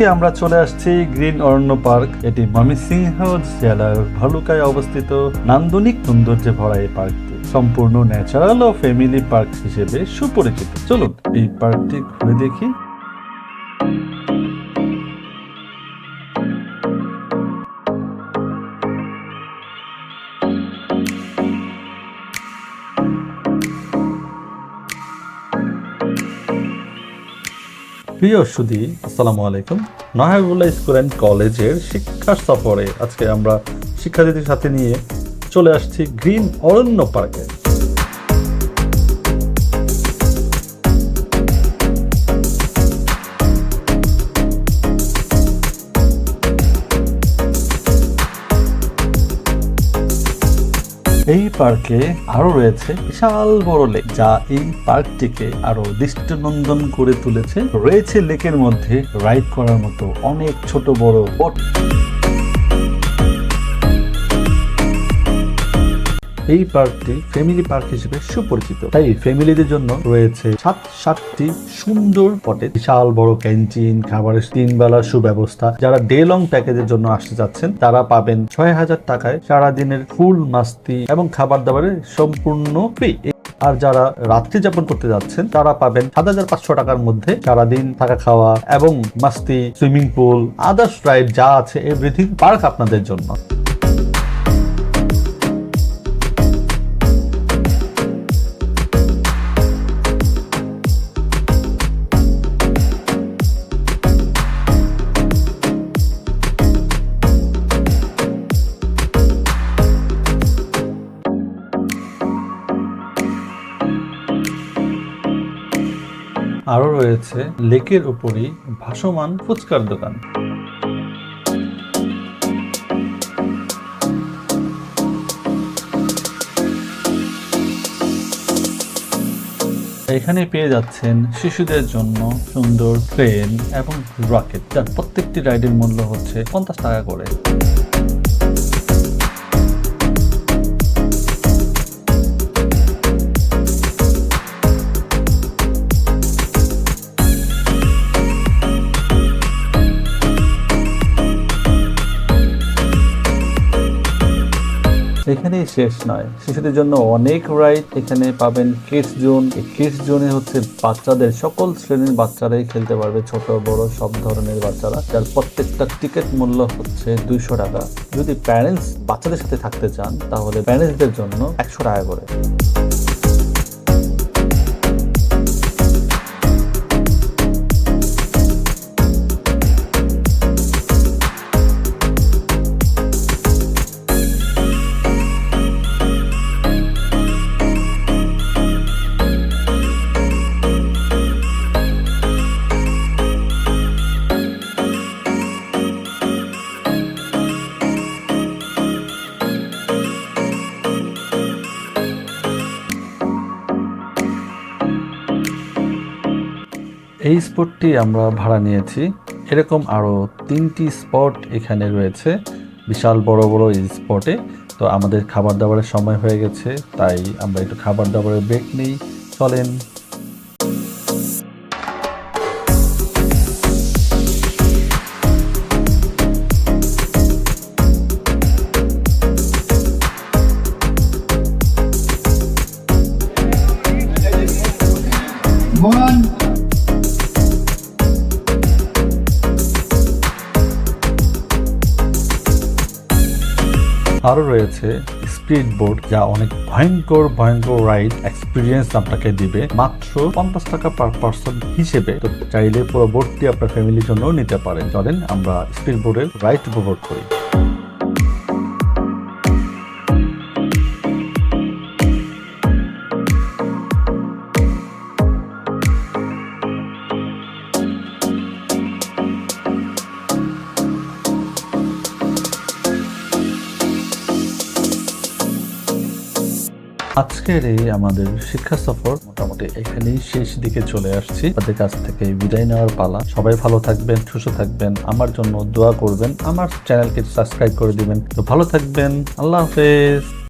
আজকে আমরা চলে আসছি গ্রিন অরণ্য পার্ক। এটি ময়মনসিংহ জেলার ভালুকায় অবস্থিত নান্দনিক সৌন্দর্যে ভরা এই পার্কটি। সম্পূর্ণ ন্যাচারাল ও ফ্যামিলি পার্ক হিসেবে সুপরিচিত। চলুন এই পার্কটি ঘুরে দেখি। প্রিয় সুদী আসসালামু আলাইকুম। নাহাবুল্লাহ স্কুল অ্যান্ড কলেজের শিক্ষার সফরে আজকে আমরা শিক্ষার্থীদের সাথে নিয়ে চলে আসছি গ্রিন অরণ্য পার্কে। এই পার্কে আরও রয়েছে বিশাল বড় লেক, যা এই পার্কটিকে আরও দৃষ্টিনন্দন করে তুলেছে। রয়েছে লেকের মধ্যে রাইড করার মতো অনেক ছোট বড় বোট। এই পার্কটি ফ্যামিলি পার্ক হিসেবে সুপরিচিত। তাই ফ্যামিলিদের জন্য রয়েছে সাত, সাতটি সুন্দর পটে বিশাল বড় ক্যান্টিন, খাবারের তিন বেলার সুব্যবস্থা। যারা ডে লং প্যাকেজের জন্য আসতে যাচ্ছেন তারা পাবেন ছয় হাজার টাকায় সারা দিনের ফুল মাস্তি এবং খাবার দাবারের সম্পূর্ণ ফ্রি আর যারা রাত্রি যাপন করতে যাচ্ছেন, তারা পাবেন সাত হাজার পাঁচশো টাকার মধ্যে সারাদিন থাকা খাওয়া এবং মাস্তি সুইমিং পুল আদার্স রাইড যা আছে এভরিথিং পার্ক আপনাদের জন্য। আরও রয়েছে লেকের উপরই ভাসমান ফুচকার দোকান। এখানে পেয়ে যাচ্ছেন শিশুদের জন্য সুন্দর ট্রেন এবং রকেট, যার প্রত্যেকটি রাইডের মূল্য হচ্ছে পঞ্চাশ টাকা করে। এখানেই শেষ নয়। শিশুদের জন্য অনেক রাইড এখানে পাবেন কিডস জোন এই কিডস জোনে হচ্ছে বাচ্চাদের সকল শ্রেণির বাচ্চারাই খেলতে পারবে, ছোট, বড়, সব ধরনের বাচ্চারা। যার প্রত্যেকটা টিকিট মূল্য হচ্ছে দুইশো টাকা। যদি প্যারেন্টস বাচ্চাদের সাথে থাকতে চান, তাহলে প্যারেন্টসদের জন্য একশো টাকা করে। এই স্পটটি আমরা ভাড়া নিয়েছি। এরকম আরও তিনটি স্পট এখানে রয়েছে। বিশাল বড় বড় এই স্পটে। তো আমাদের খাবার দাবারের সময় হয়ে গেছে, তাই আমরা একটু খাবার দাবারের ব্রেক নেই। চলেন। One. আরও রয়েছে স্পিড বোর্ড যা অনেক ভয়ঙ্কর ভয়ঙ্কর রাইড এক্সপিরিয়েন্স আপনাকে দিবে। মাত্র পঞ্চাশ টাকা পার পার্সন হিসেবে। তো চাইলে পুরো বোর্ডটি আপনার ফ্যামিলির জন্য নিতে পারেন। চলেন আমরা স্পিড বোর্ডের রাইড উপভোগ করি। আজকের এই আমাদের শিক্ষা সফর মোটামুটি এখানেই শেষ দিকে চলে আসছি। তাদের কাছ থেকে বিদায় নেওয়ার পালা। সবাই ভালো থাকবেন, সুস্থ থাকবেন। আমার জন্য দোয়া করবেন। আমার চ্যানেলকে সাবস্ক্রাইব করে দিবেন। তো ভালো থাকবেন। আল্লাহ হাফেজ।